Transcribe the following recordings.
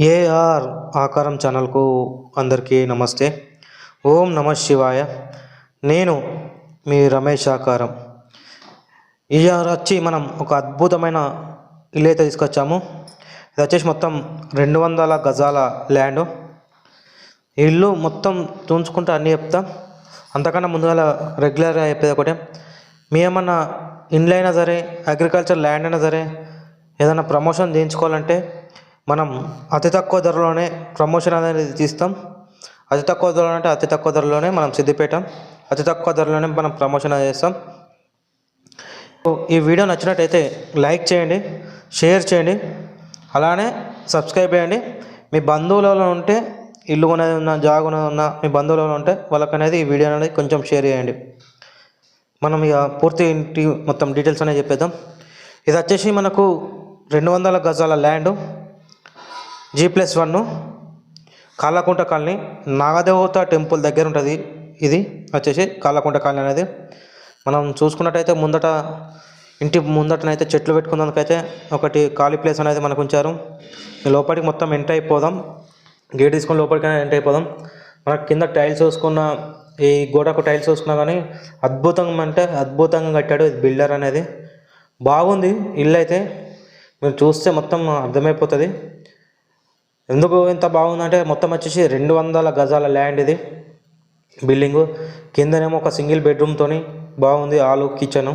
AR ఆకారం ఛానల్కు అందరికీ నమస్తే. ఓం నమ శివాయ. నేను మీ రమేష్ ఆకారం. ఇవాళ వచ్చి మనం ఒక అద్భుతమైన ఇల్లు అయితే తీసుకొచ్చాము. ఇది వచ్చేసి మొత్తం రెండు వందల గజాల ల్యాండ్. ఇల్లు మొత్తం చూంచుకుంటూ అన్నీ చెప్తా. అంతకన్నా ముందుగా రెగ్యులర్గా చెప్పేది ఒకటే. మీ ఏమన్నా ఇండ్లైనా సరే అగ్రికల్చర్ ల్యాండ్ అయినా సరే ఏదైనా ప్రమోషన్ చేయించుకోవాలంటే మనం అతి తక్కువ ధరలోనే ప్రమోషన్ అనేది తీస్తాం. అతి తక్కువ ధరలో అంటే అతి తక్కువ ధరలోనే మనం సిద్దిపేట అతి తక్కువ ధరలోనే మనం ప్రమోషన్ అనేది చేస్తాం. ఈ వీడియో నచ్చినట్టయితే లైక్ చేయండి షేర్ చేయండి అలానే సబ్స్క్రైబ్ చేయండి. మీ బంధువులలో ఉంటే ఇల్లు కొనేది ఉన్న జాగు ఉన్నది ఉన్న మీ బంధువులలో ఉంటే వాళ్ళకి అనేది ఈ వీడియో అనేది కొంచెం షేర్ చేయండి. మనం ఇక పూర్తి ఇంటి మొత్తం డీటెయిల్స్ అనేది చెప్పేద్దాం. ఇది వచ్చేసి మనకు రెండు వందల గజాల land. G plus one Kallakunta colony Nagadevata temple దగ్గర ఉంటుంది. ఇది వచ్చేసి కాళ్ళకుంట కాలనీ అనేది. మనం చూసుకున్నట్టయితే ముందట ఇంటి ముందటనైతే చెట్లు పెట్టుకున్నందుకైతే ఒకటి ఖాళీ ప్లేస్ అనేది మనకు ఉంచారు. లోపలికి మొత్తం ఎంటర్ అయిపోదాం. గేట్ తీసుకొని లోపలికైనా ఎంటర్ అయిపోదాం. మనకు కింద టైల్స్ వేసుకున్న ఈ గోడకు టైల్స్ వేసుకున్నా కానీ అద్భుతంగా అంటే అద్భుతంగా కట్టాడు ఇది బిల్డర్ అనేది. బాగుంది. ఇల్లు అయితే మీరు చూస్తే మొత్తం అర్థమైపోతుంది. ఎందుకు ఇంత బాగుందంటే మొత్తం వచ్చేసి రెండు వందల గజాల ల్యాండ్ ఇది. బిల్డింగు. కిందనేమో ఒక సింగిల్ బెడ్రూమ్తోని బాగుంది ఆలు కిచెను.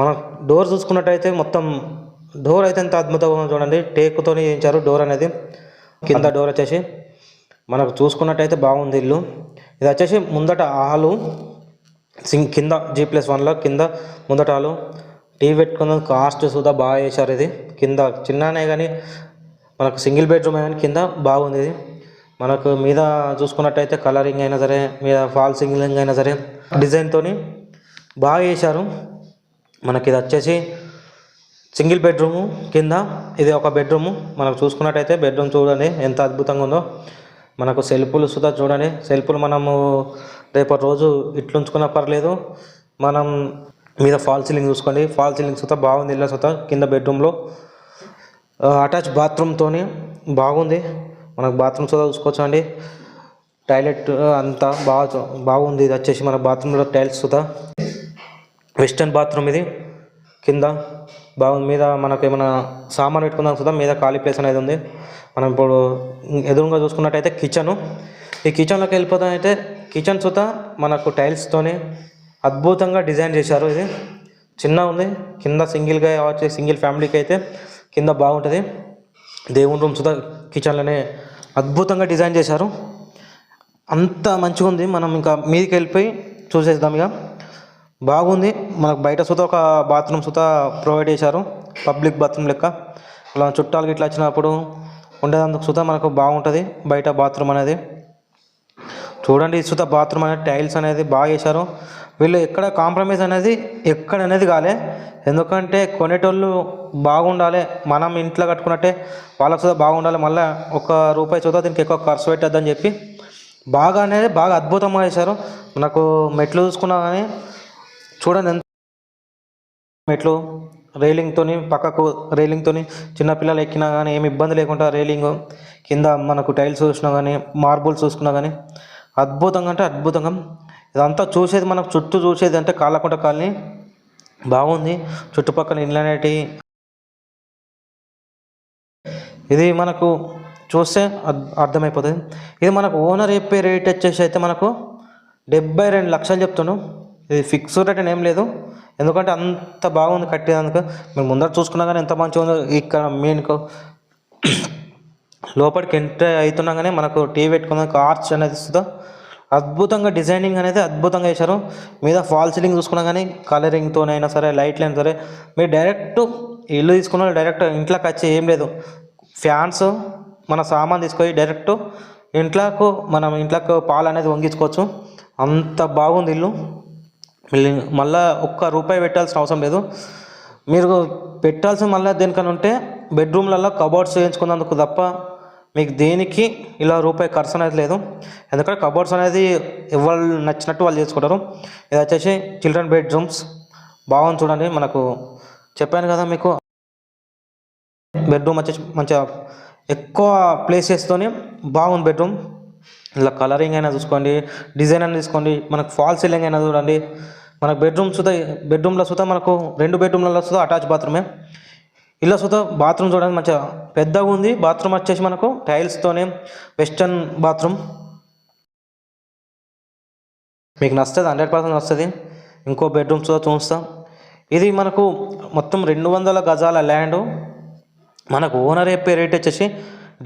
మనం డోర్ చూసుకున్నట్టయితే మొత్తం డోర్ అయితే ఎంత అద్భుతంగా ఉందో చూడండి. టేకుతో చేయించారు డోర్ అనేది. కింద డోర్ వచ్చేసి మనకు చూసుకున్నట్టయితే బాగుంది ఇల్లు. ఇది వచ్చేసి ముందట ఆలు సింగ్ కింద జీ ప్లస్ వన్లో కింద ముందట ఆలు టీవీ పెట్టుకున్న కాస్ట్ సుధా బాగా చేశారు ఇది. కింద చిన్ననే కానీ మనకు సింగిల్ బెడ్రూమ్ అయిన కింద బాగుంది. ఇది మనకు మీద చూసుకున్నట్టయితే కలరింగ్ అయినా సరే మీద ఫాల్ సింగిలింగ్ అయినా సరే డిజైన్తో బాగా చేశారు. మనకి ఇది వచ్చేసి సింగిల్ బెడ్రూము కింద ఇది ఒక బెడ్రూము. మనకు చూసుకున్నట్టయితే బెడ్రూమ్ చూడండి ఎంత అద్భుతంగా ఉందో. మనకు సెల్ఫులు సుధా చూడండి. సెల్ఫులు మనము రేపటి రోజు ఇట్లుంచుకున్నా పర్లేదు. మనం మీద ఫాల్ సీలింగ్ చూసుకోండి. ఫాల్ సీలింగ్ సుతా బాగుంది ఇళ్ళ సుతా కింద బెడ్రూమ్లో. అటాచ్ బాత్రూమ్తోనే బాగుంది. మనకు బాత్రూమ్ సుధా చూసుకోవచ్చు అండి టాయిలెట్ అంతా బాగా బాగుంది. ఇది వచ్చేసి మన బాత్రూంలో టైల్స్ సుధా వెస్టర్న్ బాత్రూమ్ ఇది. కింద బాగుంది. మీద మనకు ఏమైనా సామాన్ పెట్టుకుందాం సుధా మీద ఖాళీ ప్లేస్ అనేది ఉంది. మనం ఇప్పుడు ఎదురుగా చూసుకున్నట్టయితే కిచెను ఈ కిచెన్లోకి వెళ్ళిపోతాం అయితే కిచెన్ సుత మనకు టైల్స్తోనే అద్భుతంగా డిజైన్ చేశారు ఇది. చిన్న ఉంది. కింద సింగిల్గా వచ్చే సింగిల్ ఫ్యామిలీకి అయితే కింద బాగుంటుంది. దేవుని రూమ్ కిచెన్లోనే అద్భుతంగా డిజైన్ చేశారు. అంత మంచిగా ఉంది. మనం ఇంకా మీదకి వెళ్ళిపోయి చూసేద్దాం ఇక. బాగుంది. మనకు బయట సుత ఒక బాత్రూమ్ సుత ప్రొవైడ్ చేశారు. పబ్లిక్ బాత్రూమ్ లెక్క. అలా చుట్టాలకి ఇట్లా వచ్చినప్పుడు ఉండేదందుకు సుత మనకు బాగుంటుంది. బయట బాత్రూమ్ అనేది. చూడండి సుత బాత్రూమ్ అనేది టైల్స్ అనేది బాగా చేశారు. వీళ్ళు ఎక్కడ కాంప్రమైజ్ అనేది ఎక్కడ అనేది కాలే. ఎందుకంటే కొనేటోళ్ళు బాగుండాలి. మనం ఇంట్లో కట్టుకున్నట్టే వాళ్ళకు సుధా బాగుండాలి. మళ్ళీ ఒక రూపాయి చూద్దా దీనికి ఎక్కువ ఖర్చు పెట్టద్దని చెప్పి బాగా అనేది బాగా అద్భుతంగా చేశారు. నాకు మెట్లు చూసుకున్నా కానీ చూడండి ఎంత మెట్లు రైలింగ్తోని పక్కకు రైలింగ్తోని చిన్నపిల్లలు ఎక్కినా కానీ ఏమి ఇబ్బంది లేకుండా రైలింగ్ కింద మనకు టైల్స్ చూసినా కానీ మార్బుల్స్ చూసుకున్నా కానీ అద్భుతంగా అంటే అద్భుతంగా. ఇదంతా చూసేది మనకు చుట్టూ చూసేది అంటే కాళ్ళకుంట కాలనీ బాగుంది. చుట్టుపక్కల ఇండ్లు అనేటివి ఇది మనకు చూస్తే అర్థమైపోతుంది. ఇది మనకు ఓనర్ చెప్పే రేట్ వచ్చేసి అయితే మనకు డెబ్బై రెండు లక్షలు చెప్తున్నాం ఇది ఫిక్స్డ్ రేట్ అని ఏం లేదు. ఎందుకంటే అంత బాగుంది కట్టేదానికి మేము ముందర చూసుకున్నా కానీ ఎంత మంచిగా ఉందో ఇక్కడ మెయిన్కు లోపలికి ఎంటర్ అవుతున్నా కానీ మనకు టీవీ పెట్టుకున్నాక ఆర్చ్ అనేది ఇస్తుందో అద్భుతంగా డిజైనింగ్ అనేది అద్భుతంగా చేశారు. మీద ఫాల్ సీలింగ్ చూసుకున్నా కానీ కలరింగ్తోనైనా సరే లైట్లు సరే మీరు డైరెక్ట్ ఇల్లు తీసుకున్న డైరెక్ట్ ఇంట్లోకి వచ్చి ఏం లేదు. ఫ్యాన్స్ మన సామాన్ తీసుకొని డైరెక్ట్ ఇంట్లోకు మనం ఇంట్లోకి పాలు అనేది వంగించుకోవచ్చు. అంత బాగుంది ఇల్లు. మళ్ళీ మళ్ళా ఒక్క రూపాయి పెట్టాల్సిన అవసరం లేదు. మీరు పెట్టాల్సిన మళ్ళీ దేనికన్నా ఉంటే బెడ్రూమ్లలో కబోర్డ్స్ వేయించుకున్నందుకు తప్ప మీకు దేనికి ఇలా రూపాయి ఖర్చు అనేది లేదు. ఎందుకంటే కబోర్డ్స్ అనేది ఎవరు నచ్చినట్టు వాళ్ళు చేసుకుంటారు. ఇది వచ్చేసి చిల్డ్రన్ బెడ్రూమ్స్. బాగుంది చూడండి మనకు. చెప్పాను కదా మీకు. బెడ్రూమ్ వచ్చేసి మంచిగా ఎక్కువ ప్లేసెస్తోనే బాగుంది బెడ్రూమ్. ఇలా కలరింగ్ అయినా చూసుకోండి డిజైన్ అయినా తీసుకోండి. మనకు ఫాల్ సీలింగ్ అయినా చూడండి. మనకు బెడ్రూమ్ సుతా బెడ్రూమ్లో సుతా మనకు రెండు బెడ్రూమ్లలో సుతా అటాచ్ బాత్రూమే ఇలా సుతా బాత్రూమ్ చూడడానికి మంచిగా పెద్దగా ఉంది. బాత్రూమ్ వచ్చేసి మనకు టైల్స్తోనే వెస్టర్న్ బాత్రూమ్. మీకు నచ్చుతుంది హండ్రెడ్ పర్సెంట్ వస్తుంది ఇంకో బెడ్రూమ్ చూస్తాం ఇది మనకు మొత్తం రెండు వందల గజాల ల్యాండ్. మనకు ఓనర్ చెప్పే రేట్ వచ్చేసి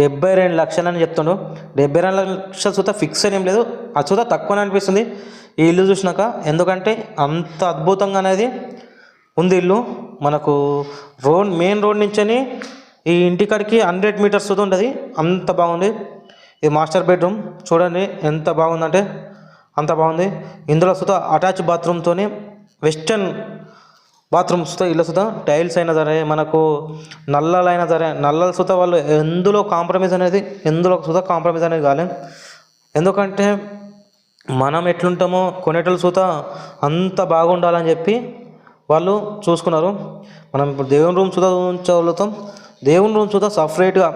డెబ్బై రెండు లక్షలు అని చెప్తుండు. డెబ్బై రెండు లక్షల చూత ఫిక్స్ అని ఏం లేదు. అది చూత తక్కువనే అనిపిస్తుంది. ఈ ఇల్లు చూసినాక ఎందుకంటే అంత అద్భుతంగా అనేది ఉంది ఇల్లు. మనకు రోడ్ మెయిన్ రోడ్ నుంచి ఈ ఇంటికాడికి హండ్రెడ్ మీటర్స్ సుతా ఉంటుంది. అంత బాగుంది. ఇది మాస్టర్ బెడ్రూమ్ చూడండి ఎంత బాగుందంటే అంత బాగుంది. ఇందులో సుత అటాచ్ బాత్రూమ్తోనే వెస్టర్న్ బాత్రూమ్స్ ఇల్లు సుతా టైల్స్ అయినా సరే మనకు నల్లలు అయినా సరే నల్లలు సుత వాళ్ళు ఎందులో కాంప్రమైజ్ అనేది ఎందులో సుత కాంప్రమైజ్ అనేది కాలే. ఎందుకంటే మనం ఎట్లుంటామో కొనేటోళ్ళు సుత అంత బాగుండాలని చెప్పి వాళ్ళు చూసుకున్నారు. మనం ఇప్పుడు దేవుని రూమ్ సుధా ఉంచగలుగుతాం దేవుని రూమ్ సుధా సపరేట్గా.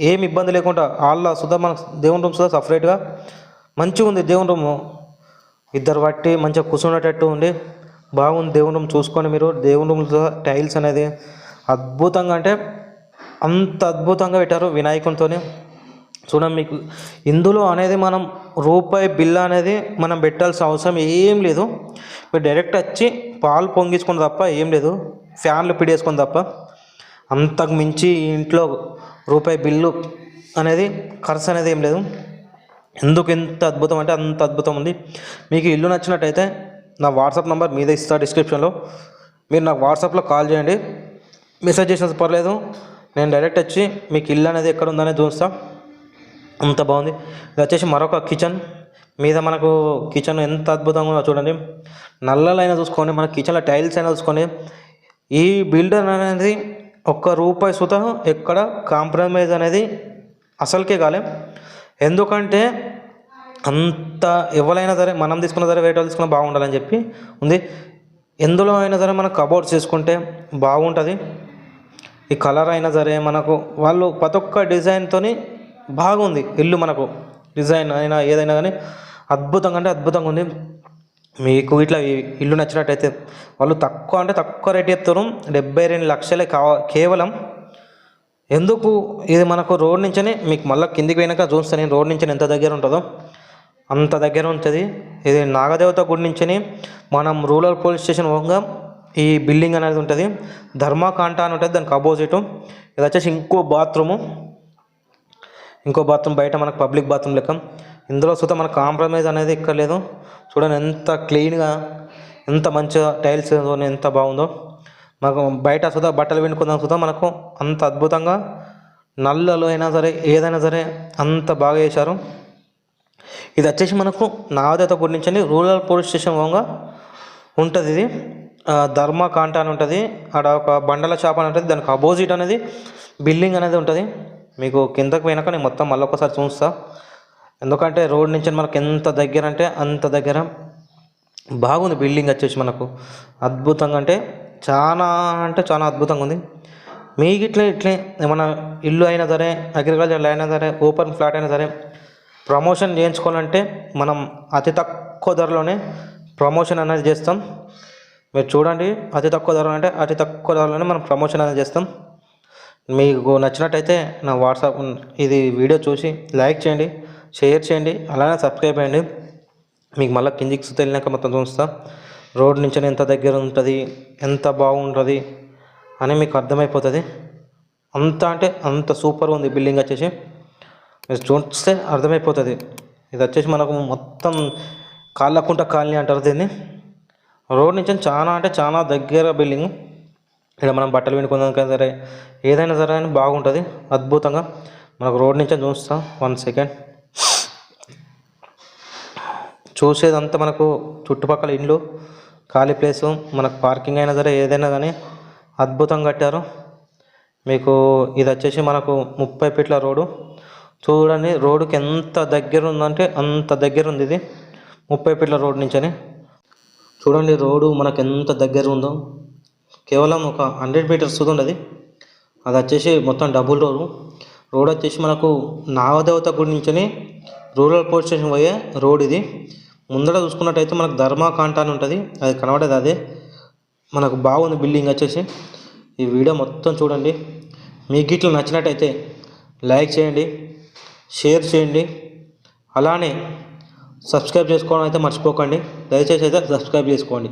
ఏం ఇబ్బంది లేకుండా వాళ్ళ సుధా మన దేవుని రూమ్ సుధా సపరేట్గా. మంచిగా ఉంది దేవుని రూము. ఇద్దరు బట్టి మంచిగా కూర్చునేటట్టు ఉండి బాగుంది దేవుని రూమ్ చూసుకొని మీరు. దేవుని రూమ్ టైల్స్ అనేది అద్భుతంగా అంటే అంత అద్భుతంగా పెట్టారు వినాయకునితోని. చూడండి మీకు ఇందులో అనేది మనం రూపాయి బిల్ అనేది మనం పెట్టాల్సిన అవసరం ఏం లేదు. మీరు డైరెక్ట్ వచ్చి పాలు పొంగించుకుని తప్ప ఏం లేదు. ఫ్యాన్లు పిడేసుకుని తప్ప. అంతకు మించి ఇంట్లో రూపాయి బిల్లు అనేది ఖర్చు అనేది ఏం లేదు. ఎందుకు ఎంత అద్భుతం అంటే అంత అద్భుతం ఉంది. మీకు ఇల్లు నచ్చినట్టయితే నా వాట్సాప్ నెంబర్ మీద ఇస్తా డిస్క్రిప్షన్లో. మీరు నాకు వాట్సాప్లో కాల్ చేయండి. మెసేజ్ చేసినంత పర్లేదు. నేను డైరెక్ట్ వచ్చి మీకు ఇల్లు అనేది ఎక్కడ ఉందనేది చూస్తా అంత బాగుంది. ఇది వచ్చేసి మరొక కిచెన్. మీద మనకు కిచెన్ ఎంత అద్భుతంగా ఉందో చూడండి. నల్లలైనా చూసుకోండి మన కిచెన్లో టైల్స్ అయినా చూసుకోండి. ఈ బిల్డర్ అనేది ఒక్క రూపాయి సుత ఎక్కడ కాంప్రమైజ్ అనేది అసలుకే కాలే. ఎందుకంటే అంత ఎవరైనా సరే మనం తీసుకున్న సరే వేరే వాళ్ళు తీసుకున్న బాగుండాలని చెప్పి ఉంది. ఎందులో అయినా సరే మనం కబోర్డ్స్ చేసుకుంటే బాగుంటుంది. ఈ కలర్ అయినా సరే మనకు వాళ్ళు ప్రతి ఒక్క డిజైన్తో బాగుంది. ఇల్లు మనకు డిజైన్ అయినా ఏదైనా కానీ. అద్భుతంగా అంటే అద్భుతంగా ఉంది. మీకు ఇట్లా ఇల్లు నచ్చినట్టయితే వాళ్ళు తక్కువ అంటే తక్కువ రేట్ చెప్తారు. డెబ్బై రెండు లక్షలే కావ కేవలం. ఎందుకు? ఇది మనకు రోడ్ నుంచే మీకు మళ్ళీ కిందికి పోయినాక చూస్తాను నేను. రోడ్ నుంచి ఎంత దగ్గర ఉంటుందో. అంత దగ్గర ఉంటుంది. ఇది నాగదేవత గుడి నుంచి మనం రూరల్ పోలీస్ స్టేషన్ పోగా ఈ బిల్డింగ్ అనేది ఉంటుంది. ధర్మాకాంట అని ఉంటుంది. దానికి అపోజిట్. ఇది వచ్చేసి ఇంకో బాత్రూము. ఇంకో బాత్రూమ్ బయట మనకు పబ్లిక్ బాత్రూమ్ లెక్క. ఇందులో సుత మనకు కాంప్రమైజ్ అనేది ఇక్కడ లేదు. చూడండి ఎంత క్లీన్గా ఎంత మంచిగా టైల్స్ ఎంత బాగుందో. మాకు బయట చూద్దాం బట్టలు పిండుకుందాం చూద్దాం మనకు అంత అద్భుతంగా నల్లలో అయినా సరే ఏదైనా సరే అంత బాగా చేశారు. ఇది వచ్చేసి మనకు నాదేత గుడి నుంచి రూరల్ పోలీస్ స్టేషన్ వంగా ఉంటుంది ఇది. ధర్మ కాంట అని ఉంటుంది. అక్కడ ఒక బండల షాప్ అని ఉంటుంది. దానికి అపోజిట్ అనేది బిల్డింగ్ అనేది ఉంటుంది. మీకు కిందకు పోయినాక నేను మొత్తం మళ్ళీ ఒకసారి చూస్తాను ఎందుకంటే రోడ్ నుంచి మనకు ఎంత దగ్గర అంటే అంత దగ్గర బాగుంది బిల్డింగ్ వచ్చేసి మనకు. అద్భుతంగా అంటే చాలా అంటే చాలా అద్భుతంగా ఉంది. మీకు ఇట్లే ఇట్లే ఏమైనా ఇల్లు అయినా సరే అగ్రికల్చర్ అయినా సరే ఓపెన్ ఫ్లాట్ అయినా సరే ప్రమోషన్ చేయించుకోవాలంటే మనం అతి తక్కువ ధరలోనే ప్రమోషన్ అనేది చేస్తాం. మీరు చూడండి అతి తక్కువ ధర అంటే అతి తక్కువ ధరలోనే మనం ప్రమోషన్ అనేది చేస్తాం. మీకు నచ్చినట్టయితే నా వాట్సాప్ ఇది వీడియో చూసి లైక్ చేయండి. షేర్ చేయండి అలానే సబ్స్క్రైబ్ చేయండి. మీకు మళ్ళీ కిందికి తెలియక మొత్తం చూస్తా. రోడ్ నుంచి ఎంత దగ్గర ఉంటుంది ఎంత బాగుంటుంది అని మీకు అర్థమైపోతుంది. అంత అంటే అంత సూపర్ ఉంది బిల్డింగ్ వచ్చేసి. మీరు చూస్తే అర్థమైపోతుంది. ఇది వచ్చేసి మనకు మొత్తం కాళ్ళకుంట కాలనీ అంటారు దీన్ని. రోడ్ నుంచి చాలా అంటే చాలా దగ్గర బిల్డింగ్. ఇక్కడ మనం బట్టలు వినుకుందాం సరే ఏదైనా సరే అని బాగుంటుంది అద్భుతంగా. మనకు రోడ్ నుంచి చూస్తాం వన్ సెకండ్. చూసేదంతా మనకు చుట్టుపక్కల ఇండ్లు ఖాళీ ప్లేసు మనకు పార్కింగ్ అయినా సరే ఏదైనా కానీ అద్భుతంగా కట్టారు. మీకు ఇది వచ్చేసి మనకు ముప్పై ఫీట్ల రోడ్డు. చూడండి రోడ్డుకి ఎంత దగ్గర ఉందంటే అంత దగ్గర ఉంది ఇది. ముప్పై ఫీట్ల రోడ్ నుంచి అని చూడండి రోడ్డు మనకు ఎంత దగ్గర ఉందో. కేవలం ఒక హండ్రెడ్ మీటర్స్ ఉండదు. అది వచ్చేసి మొత్తం డబుల్ రోడ్డు రోడ్ వచ్చేసి మనకు నాగదేవత గుడి నుంచి రూరల్ పోలీస్ స్టేషన్ పోయే రోడ్ ఇది. ముందర చూసుకున్నట్టయితే మనకు ధర్మాకాంట అని ఉంటుంది. అది కనబడేది అదే. మనకు బాగుంది బిల్డింగ్ వచ్చేసి. ఈ వీడియో మొత్తం చూడండి. మీకు ఇట్లా నచ్చినట్టయితే లైక్ చేయండి షేర్ చేయండి. అలానే సబ్స్క్రైబ్ చేసుకోవడం అయితే మర్చిపోకండి. దయచేసి అయితే సబ్స్క్రైబ్ చేసుకోండి.